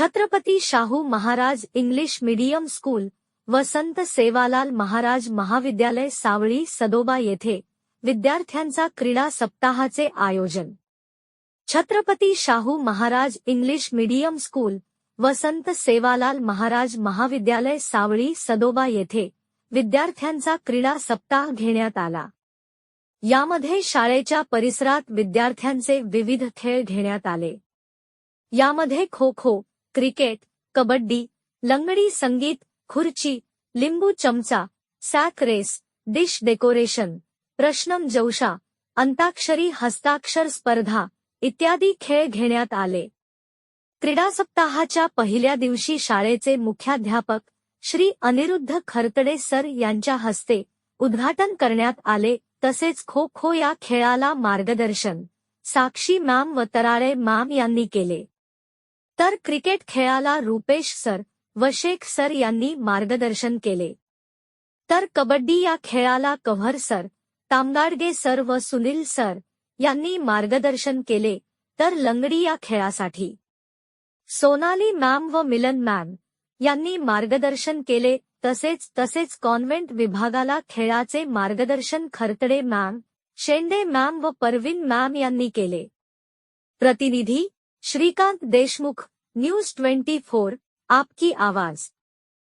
Chhatrapati Shahu Maharaj English medium school व संत सेवालाल महाराज महाविद्यालय सावळी सदोबा येथे विद्यार्थ्यांचा क्रीडा सप्ताहाचे आयोजन. Chhatrapati Shahu Maharaj English medium school व संत सेवालाल महाराज महाविद्यालय सावळी सदोबा येथे विद्यार्थ्यांचा क्रीडा सप्ताह घेण्यात आला. यामध्ये शाळेच्या परिसरात विद्यार्थ्यांचे विविध खेळ घेण्यात आले. यामध्ये खो खो क्रिकेट कबड्डी लंगडी संगीत खुर्ची लिंबू चमचा सॅक रेस डिश डेकोरेशन प्रश्नम जौशा अंताक्षरी हस्ताक्षर स्पर्धा इत्यादी खेळ घेण्यात आले. क्रीडा सप्ताहाच्या पहिल्या दिवशी शाळेचे मुख्याध्यापक श्री अनिरुद्ध खरतडे सर यांच्या हस्ते उद्घाटन करण्यात आले तसेच खो खो या खेळाला मार्गदर्शन साक्षी मॅम व तराळे मॅम यांनी केले. तर क्रिकेट खेळाला रुपेश सर व शेख सर यांनी मार्गदर्शन केले. तर कबड्डी या खेळाला कव्हर सर तामगाडगे सर व सुनील सर यांनी मार्गदर्शन केले तर लंगडी या खेळासाठी. सोनाली मॅम व मिलन मॅम यांनी मार्गदर्शन केले तसेच तसेच कॉन्व्हेंट विभागाला खेळाचे मार्गदर्शन खरतडे मॅम शेंडे मॅम व परवीन मॅम यांनी केले. प्रतिनिधी Shrikant Deshmukh news twenty four आपकी आवाज.